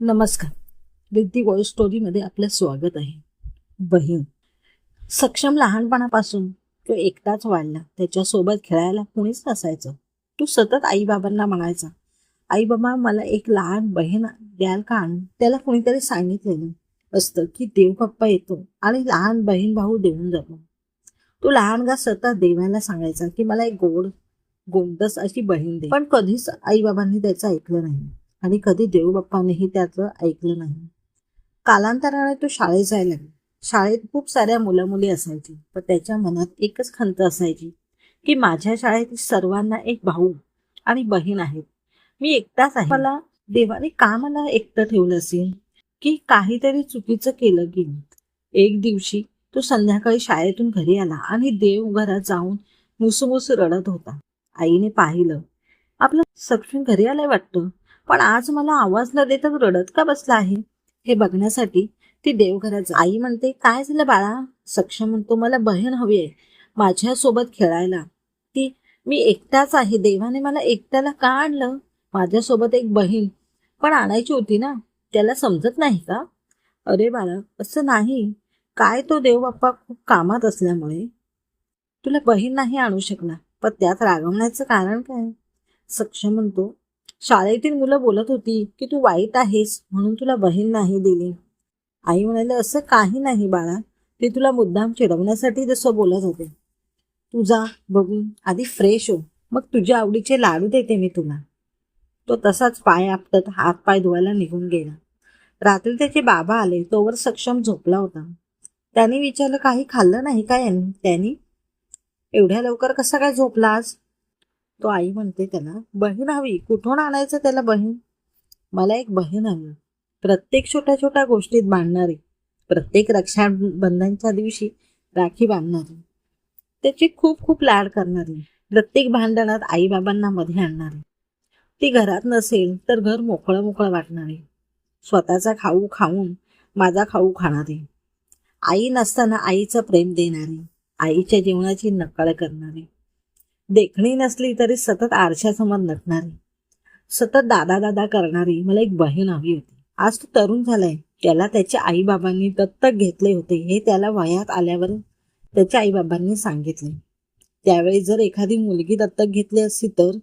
नमस्कार. रिद्धी गोळ स्टोरीमध्ये आपलं स्वागत आहे. बहीण. सक्षम लहानपणापासून तो एकटाच वाढला. त्याच्यासोबत खेळायला कुणीच नसायचं. तो सतत आईबाबांना म्हणायचा आई बाबा मला एक लहान बहीण द्याल का? आणून त्याला कुणीतरी सांगितलेलं असतं की देव पप्पा येतो आणि लहान बहीण भाऊ देऊन जातो. तो लहानगा सतत देवाला सांगायचा की मला एक गोड गोंडस अशी बहीण दे. पण कधीच आईबाबांनी त्याचं ऐकलं नाही. आणि कधी देवबाप्पानेही त्याचं ऐकलं नाही. कालांतराने तो शाळेत जायला लागला. शाळेत खूप साऱ्या मुलं मुली असायची पण त्याच्या मनात एकच खंत असायची की माझ्या शाळेतील सर्वांना एक भाऊ आणि बहीण आहेत. मी एकटाच आहे. मला देवाने का मला एकटं ठेवलं असेल? की काहीतरी चुकीचं केलं की एक दिवशी तो संध्याकाळी शाळेतून घरी आला आणि देव घरात जाऊन मुसमुस रडत होता. आईने पाहिलं आपलं सक्षम घरी आलाय वाटतं. पण आज मला आवाज न देता रडत का बसला आहे? हे बघण्यासाठी ती देवघरात आई म्हणते काय झालं बाळा? सक्षम म्हणतो मला बहीण हवी आहे माझ्यासोबत खेळायला. ती मी एकटाच आहे. देवाने मला एकट्याला का आणलं? माझ्यासोबत एक बहीण. पण आणायची होती ना? त्याला समजत नाही का? अरे बाळा असं नाही. काय तो देव बाप्पा खूप कामात असल्यामुळे तुला बहीण नाही आणू शकणार. पण त्यात रागवण्याचं कारण काय? सक्षम म्हणतो शाळेतील मुलं बोलत होती की तू वाईट आहेस म्हणून तुला बहीण नाही दिली. आई म्हणाले असं काही नाही बाळा. ते तुला मुद्दाम चिडवण्यासाठी जसं बोलत होते. तुझा बघून आधी फ्रेश हो. मग तुझ्या आवडीचे लाडू देते मी तुला. तो तसाच पाय आपटत हात पाय धुवायला निघून गेला. रात्री त्याचे बाबा आले. तोवर सक्षम झोपला होता. त्याने विचारलं काही खाल्लं नाही का यांनी? त्यांनी एवढ्या लवकर कसा काय झोपलास? तो आई म्हणते त्याला बहीण हवी कुठून आणायचं त्याला बहीण? मला एक बहीण हवी प्रत्येक छोट्या छोट्या गोष्टीत बांधणारी प्रत्येक रक्षाबंधनच्या दिवशी राखी बांधणारी त्याची खूप खूप लाड करणारी प्रत्येक भांडणात आईबाबांना मध्ये आणणारी. ती घरात नसेल तर घर मोकळं मोकळं वाटणारी. स्वतःचा खाऊ खाऊन माझा खाऊ खाणारी. आई नसताना आईचं प्रेम देणारी. आईच्या जीवनाची नकळ करणारी. देखणी नसली तरी सतत आरशासमोर नटणारी सतत दादा दादा करणारी मला एक बहीण हवी होती. आज तो तरुण झालाय. त्याला त्याच्या आईबाबांनी दत्तक घेतले होते. हे त्याला वयात आल्यावर त्याच्या आईबाबांनी सांगितले. त्यावेळी जर एखादी मुलगी दत्तक घेतली असती तर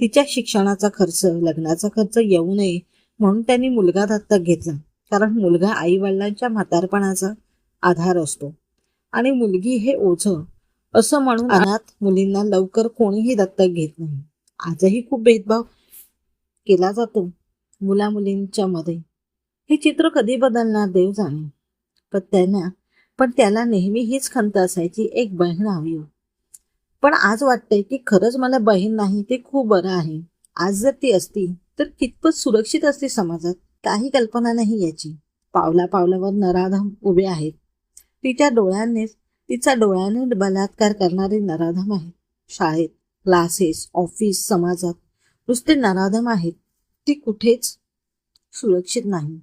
तिच्या शिक्षणाचा खर्च लग्नाचा खर्च येऊ नये म्हणून त्यांनी मुलगा दत्तक घेतला. कारण मुलगा आई वडिलांच्या म्हातारपणाचा आधार असतो. आणि मुलगी हे ओझं असं म्हणून अनाथ मुलींना लवकर कोणीही दत्तक घेत नाही. आजही खूप भेदभाव केला जातो मुला मुलींच्या मध्ये. हे चित्र कधी बदलणार देव जाणे. पण त्यांना पण त्याला नेहमी हीच खंत असायची एक बहीण हवी हो. पण आज वाटतंय की खरंच मला बहीण नाही ते खूप बरं आहे. आज जर ती असती तर कितपत सुरक्षित असते समाजात? काही कल्पना नाही याची. पावला पावलावर नराधम उभे आहेत. तिच्या डोळ्यांनीच तिचा डोळ्याने बलात्कार करणारे नराधम आहेत. शाळेत क्लासेस ऑफिस समाजात नुसते नराधम आहेत. ती कुठेच सुरक्षित नाही.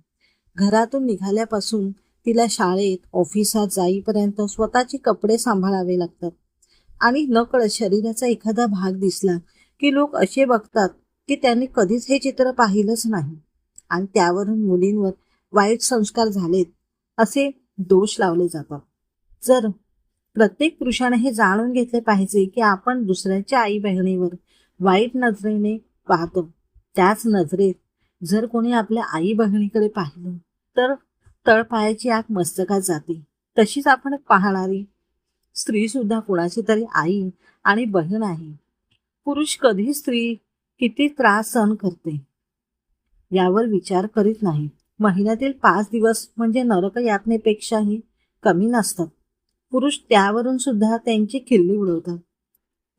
घरातून निघाल्यापासून तिला शाळेत ऑफिसात जाईपर्यंत स्वतःचे कपडे सांभाळावे लागतात. आणि नकळत शरीराचा एखादा भाग दिसला की लोक असे बघतात की त्यांनी कधीच हे चित्र पाहिलंच नाही. आणि त्यावरून मुलींवर वाईट संस्कार झालेत असे दोष लावले जातात. जर प्रत्येक पुरुषाने हे जाणून घेतले पाहिजे की आपण दुसऱ्याच्या आई बहिणीवर वाईट नजरेने पाहतो. त्याच नजरेत जर कोणी आपल्या आई बहिणीकडे पाहिलं तर तळपायाची आग मस्तकात जाते. तशीच आपण पाहणारी स्त्री सुद्धा कुणाची तरी आई आणि बहीण आहे. पुरुष कधी स्त्री किती त्रास सहन करते यावर विचार करीत नाही. महिन्यातील पाच दिवस म्हणजे नरक यातनेपेक्षाही कमी नसतात. पुरुष त्यावरून सुद्धा त्यांची खिल्ली उडवतात.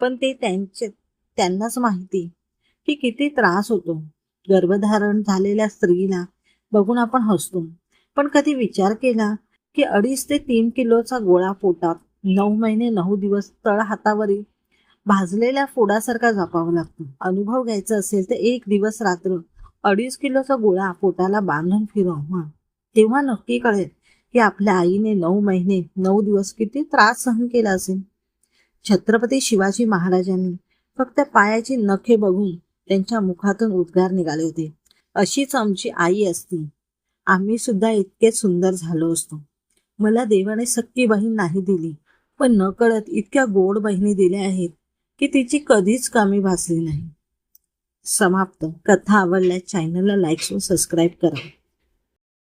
पण ते त्यांचे त्यांनाच माहिती की किती त्रास होतो. गर्भधारण झालेल्या स्त्रीला बघून आपण हसतो. पण कधी विचार केला की अडीच ते तीन किलोचा गोळा पोटात नऊ महिने नऊ दिवस तळ हातावरील भाजलेल्या फोडासारखा जपावा लागतो. अनुभव घ्यायचा असेल तर एक दिवस रात्र अडीच किलोचा गोळा पोटाला बांधून फिरव. तेव्हा नक्की कळेल की आपल्या आईने नऊ महिने नऊ दिवस किती त्रास सहन केला असेल? छत्रपती शिवाजी महाराजांनी फक्त पायाची नखे बघून त्यांच्या मुखातून उद्गार निघाले होते. अशीच आमची आई असती. आम्ही सुद्धा इतके सुंदर झालो असतो. मला देवाने सक्की बहीण नाही दिली पण नकळत इतक्या गोड बहिणी दिल्या आहेत की तिची कधीच कामी भासली नाही. समाप्त. कथा आवडल्यास चॅनलला लाईक व सबस्क्राईब करा.